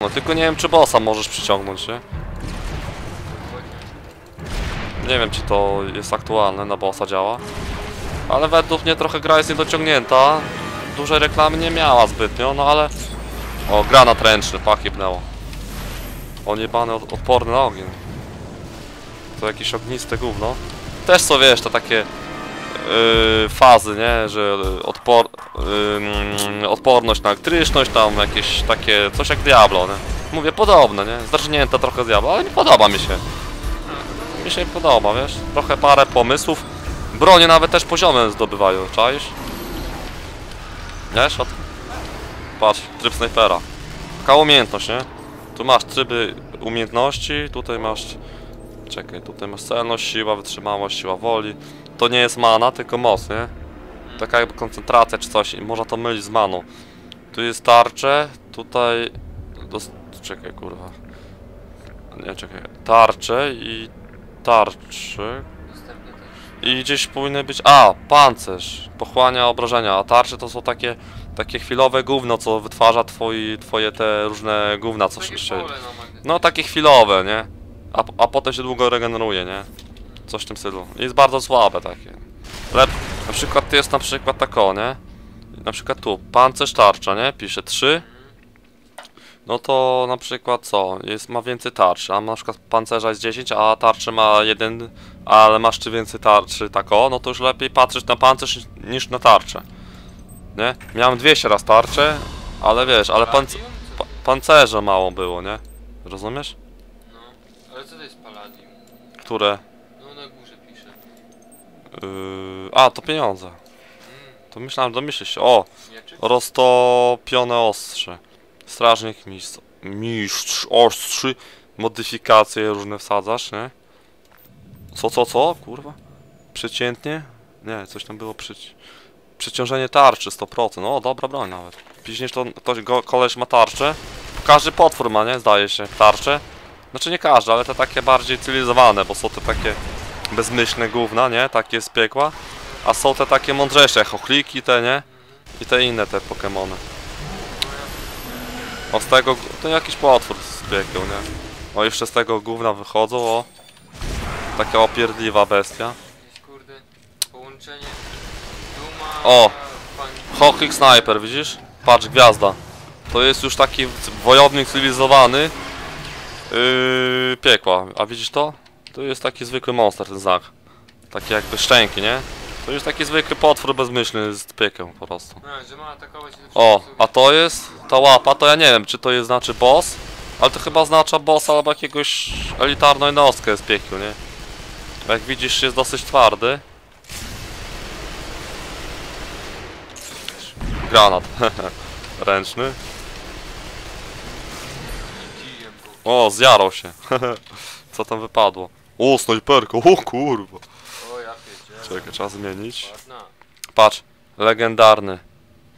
No tylko nie wiem czy bossa możesz przyciągnąć, nie? Nie wiem czy to jest aktualne, na bossa działa. Ale według mnie trochę gra jest niedociągnięta. Dużej reklamy nie miała zbytnio, no ale... O, granat ręczny, pach jebnęło. On jebany, od, odporny na ogień. To jakieś ogniste gówno. Też co wiesz, to takie... Yy, fazy, nie? Że odpor, yy, odporność na elektryczność, tam jakieś takie, coś jak Diablo, nie? Mówię, podobne, nie? Zdrażnięte trochę z Diablo, ale nie podoba mi się. Mi się podoba, wiesz? Trochę parę pomysłów. Bronie nawet też poziome zdobywają, czaisz? Wiesz? Patrz, tryb snajpera. Taka umiejętność, nie? Tu masz tryby umiejętności, tutaj masz... Czekaj, tutaj masz celność, siła, wytrzymałość, siła woli. To nie jest mana, tylko moc, nie? Taka jakby koncentracja czy coś, i można to mylić z maną. Tu jest tarcze, tutaj... Dos... Czekaj, kurwa. Nie, czekaj. Tarcze i... Też. I gdzieś powinny być... A! Pancerz! Pochłania obrażenia, a tarcze to są takie... Takie chwilowe gówno, co wytwarza twoi, twoje te różne gówna, co się... No takie chwilowe, nie? A, a potem się długo regeneruje, nie? Coś w tym stylu. Jest bardzo słabe takie. Lep... Na przykład jest na przykład tako, nie? Na przykład tu, pancerz tarcza, nie? Pisze 3. No to na przykład co? Jest, ma więcej tarczy, a na przykład pancerza jest 10, a tarczy ma 1, ale masz czy więcej tarczy tako, no to już lepiej patrzeć na pancerz niż na tarczę. Nie? Miałem 200 raz tarczę, ale wiesz, ale panc pa pancerza mało było, nie? Rozumiesz? No. Ale co to jest Palladium? Które... No na górze pisze. Yy... A, to pieniądze. To myślałem, domyślisz się. O, roztopione ostrze. Strażnik mistrz. Mistrz ostrzy. Modyfikacje różne wsadzasz, nie? Co, co, co? Kurwa? Przeciętnie? Nie, coś tam było przyci... Przeciążenie tarczy 100%. O, dobra broń nawet. Piśniesz to ktoś, go, koleś ma tarczę. Każdy potwór ma, nie? Zdaje się, tarczę. Znaczy nie każdy, ale te takie bardziej cywilizowane, bo są te takie bezmyślne gówna, nie? Takie z piekła. A są te takie mądrzejsze, chochliki te, nie? I te inne te Pokemony. O z tego, to jakiś potwór z piekieł, nie? O jeszcze z tego gówna wychodzą, o. Taka opierdliwa bestia. Kurde połączenie Duma... O! Hochlik Sniper, widzisz? Patrz, gwiazda. To jest już taki wojownik cywilizowany. Yy, piekła. A widzisz to? To jest taki zwykły monster, ten znak. Takie jakby szczęki, nie? To jest taki zwykły potwór bezmyślny z piekieł po prostu. I O, a to jest, ta łapa, to ja nie wiem, czy to jest znaczy boss, ale to chyba oznacza bossa albo jakiegoś elitarną jednostkę z piekieł, nie? Jak widzisz, jest dosyć twardy. Granat, ręczny. O, zjarał się. Co tam wypadło? O, snajperka, o kurwa. O ja. Czekaj, trzeba zmienić. Ładna. Patrz, legendarny.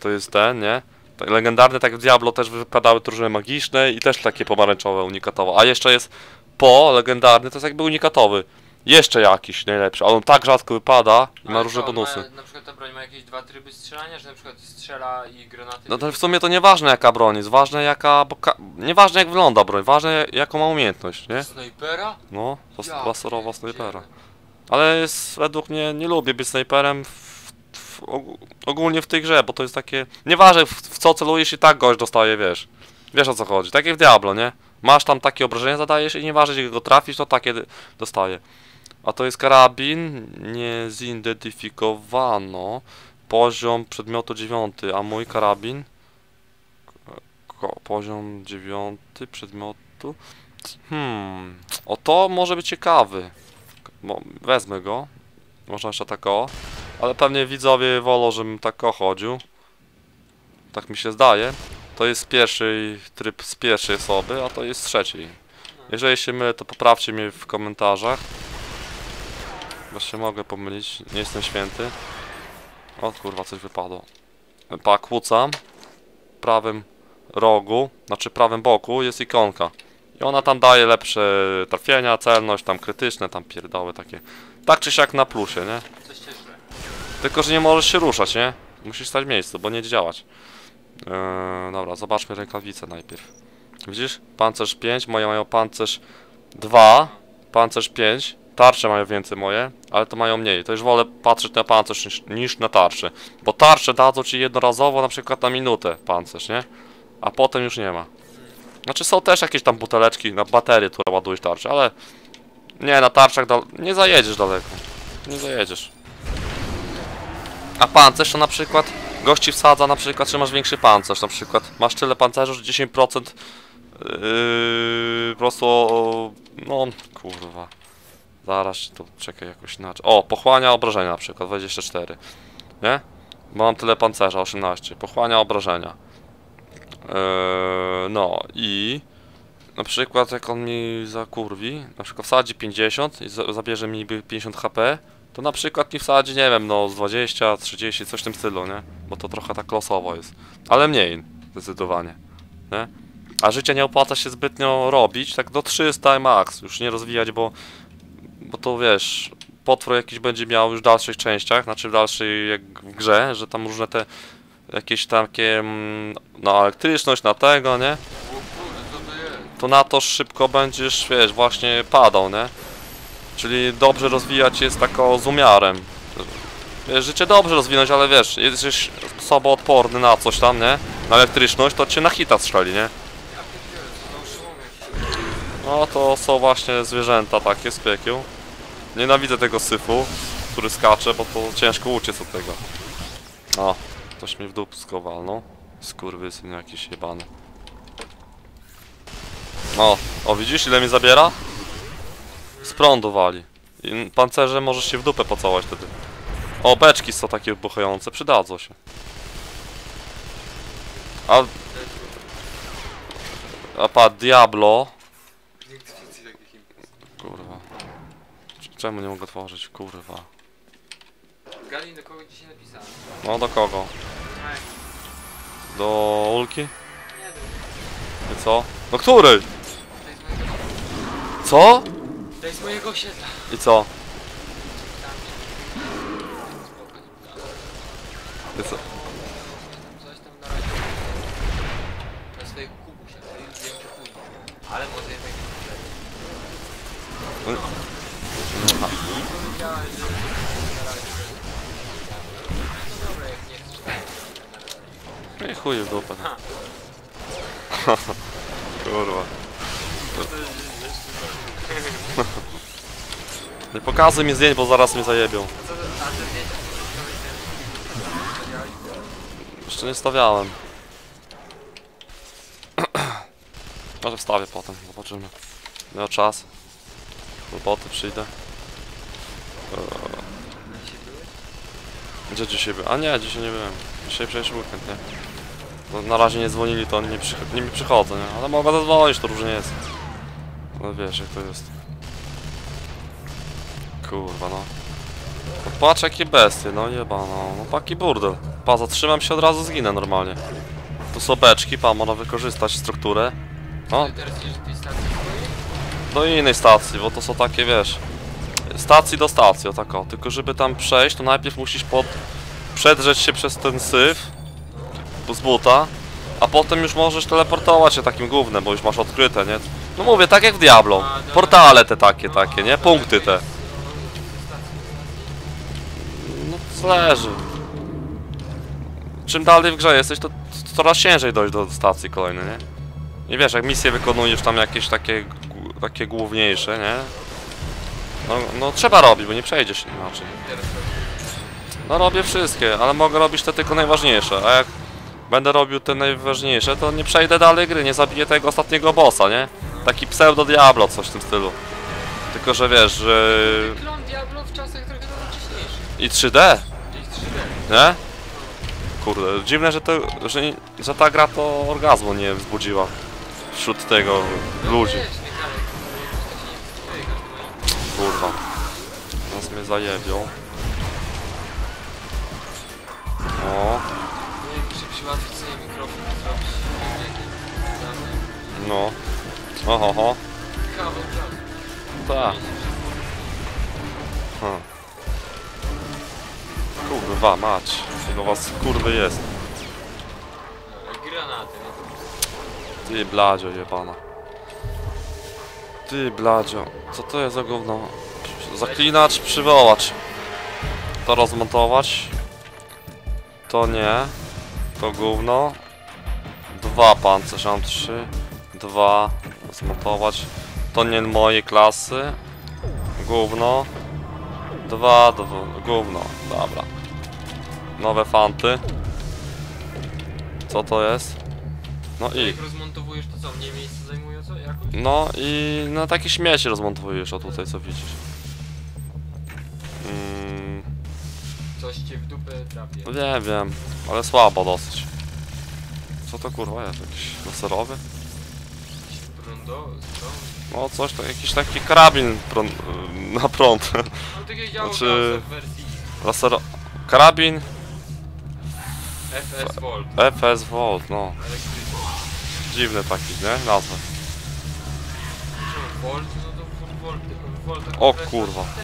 To jest ten, nie? Tak, Legendarny, tak w Diablo też wypadały drużyny magiczne i też takie pomarańczowe, unikatowe. A jeszcze jest po, legendarny, to jest jakby unikatowy. Jeszcze jakiś najlepszy, ale on tak rzadko wypada i ma różne bonusy. Ma, na przykład ta broń ma jakieś dwa tryby strzelania, że na przykład strzela i granaty... No to w sumie to nieważne jaka broń jest, ważne jaka, bo ka... nieważne jak wygląda broń, ważne jaką ma umiejętność, nie? Snajpera? No, to Ja laserowa snajpera. Ale jest, według mnie nie lubię być snajperem w, w, og- ogólnie w tej grze, bo to jest takie... Nieważne w, w co celujesz i tak gość dostaje, wiesz. Wiesz o co chodzi. Tak jak w Diablo, nie? Masz tam takie obrażenia zadajesz i nieważne gdzie go trafisz, to takie dostaje. A to jest karabin, nie zidentyfikowano. Poziom przedmiotu 9, a mój karabin... Ko, poziom 9 przedmiotu... Hmm... O to może być ciekawy. Mo- wezmę go. Można jeszcze tak o. Ale pewnie widzowie wolą, żebym tak o chodził. Tak mi się zdaje. To jest pierwszy tryb z pierwszej osoby, a to jest trzeciej. Jeżeli się mylę, to poprawcie mnie w komentarzach. Bo się mogę pomylić, nie jestem święty. O kurwa, coś wypadło. Pa, kłócam. W prawym rogu, znaczy prawym boku jest ikonka. I ona tam daje lepsze trafienia, celność, tam krytyczne, tam pierdoły takie. Tak czy siak na plusie, nie? Tylko, że nie możesz się ruszać, nie? Musisz stać w miejscu, bo nie działać. Eee, dobra, zobaczmy rękawice najpierw. Widzisz? Pancerz 5, moje mają pancerz 2, pancerz 5. Tarcze mają więcej moje, ale to mają mniej. To już wolę patrzeć na pancerz niż, niż na tarcze. Bo tarcze dadzą ci jednorazowo na przykład na minutę pancerz, nie? A potem już nie ma. Znaczy są też jakieś tam buteleczki na baterie, które ładujesz tarcze, ale nie, na tarczach nie zajedziesz daleko. Nie zajedziesz. A pancerz to na przykład gości wsadza na przykład, że masz większy pancerz, na przykład masz tyle pancerza, że 10% yy, po prostu no kurwa. Zaraz to czekaj jakoś inaczej. O, pochłania obrażenia na przykład 24. Nie? Bo mam tyle pancerza 18. Pochłania obrażenia. Yy, no i na przykład jak on mi zakurwi, na przykład wsadzi 50 i za zabierze mi 50 HP, to na przykład mi wsadzi, nie wiem, no z 20, 30, coś w tym stylu, nie? Bo to trochę tak losowo jest. Ale mniej, zdecydowanie, nie? A życia nie opłaca się zbytnio robić, tak do 300 max, już nie rozwijać, bo, bo to wiesz, potwór jakiś będzie miał już w dalszych częściach, znaczy w dalszej jak w grze, że tam różne te jakieś takie, mm, no elektryczność na tego, nie? To na to szybko będziesz, wiesz, właśnie padał, nie? Czyli dobrze rozwijać jest tako z umiarem. Wiesz, życie dobrze rozwinąć, ale wiesz, jesteś odporny na coś tam, nie? Na elektryczność, to cię na hita strzeli, nie? No to są właśnie zwierzęta takie z piekieł. Nienawidzę tego syfu, który skacze, bo to ciężko uciec od tego. O, ktoś mi w dupsko walnął. Skurwysyn jakiś jebany. O, o widzisz ile mi zabiera? Z prądu wali. I pancerze możesz się w dupę pocałować wtedy. O, beczki są takie buchające, przydadzą się. A, a pa, Diablo. Czemu nie mogę otworzyć? Kurwa. Gali do kogo dzisiaj napisałem? No do kogo? Do Ulki? nie wiem. I co? Do której? Co? to jest mojego osiedla. I co? I co? No i chuj w dupę. Kurwa. Nie pokazuj mi zdjęć, bo zaraz mnie zajebią. Jeszcze nie stawiałem. Może wstawię potem, zobaczymy. Miał czas. Roboty przyjdę. Eee? Gdzie dzisiaj byłem? A nie, dzisiaj nie byłem. Dzisiaj przecież weekend, nie? No, na razie nie dzwonili, to nie, przy, nie mi przychodzę, nie? Ale mogę zadzwonić, to różnie jest. No wiesz jak to jest. Kurwa no. no patrz jakie bestie, no jebano. No paki burdel. Pa, zatrzymam się od razu zginę normalnie. Tu są beczki, pa, można wykorzystać strukturę. O, Ty teraz idziesz do tej stacji swojej? do innej stacji, bo to są takie, wiesz, stacji do stacji, o tak o. Tylko żeby tam przejść, to najpierw musisz pod... przedrzeć się przez ten syf z buta, a potem już możesz teleportować się takim głównym, bo już masz odkryte, nie? No mówię, tak jak w Diablo. Portale te takie, takie, nie? Punkty te. No zależy. Czym dalej w grze jesteś, to coraz ciężej dojść do stacji kolejnej, nie? I wiesz, jak misje wykonujesz tam jakieś takie, takie główniejsze, nie? No, no trzeba robić, bo nie przejdziesz inaczej. No robię wszystkie, ale mogę robić te tylko najważniejsze, a jak będę robił te najważniejsze, to nie przejdę dalej gry, nie zabiję tego ostatniego bossa, nie? Taki pseudo Diablo, coś w tym stylu. Tylko, że wiesz, że... Klon Diablo w czasach trochę nowocześniejszych. I 3D, Gdzieś 3D. nie? Kurde, dziwne, że, to, że, że ta gra to orgazmu nie wzbudziła wśród tego ludzi. No wiesz, Michałek, to O, Nie wiem, czy przyłatwić sobie mikrofon, zrobić no. Oho, ho. kawał. Tak. Hmm. Kurwa, mać. Ile was kurwy jest. Granaty, no Ty bladzio jebana. Ty bladzio. Co to jest za gówno? Zaklinacz, przywołacz. To rozmontować. To nie. To gówno. Dwa pancerz, mam trzy. Dwa. Zmontować. To nie mojej klasy. Gówno. Dwa, dwa, gówno. Dobra. Nowe fanty. Co to jest? No i. Jak rozmontowujesz to co, mniej miejsca zajmuje co? Jakoś? No i na takie śmieci rozmontujesz, o tutaj co widzisz. Coś cię w dupę drapie. no nie wiem, ale słabo dosyć. Co to kurwa jest? Jakiś laserowy? Jakiś Brundo? No coś, to jakiś taki karabin prąd, na prąd. No takie działo Znaczy- wersji Lasero... Karabin FS Volt. FS Volt, no. Elektryczny. Dziwny taki, nie? Nazwę. Volt? No to Volt. O kurwa.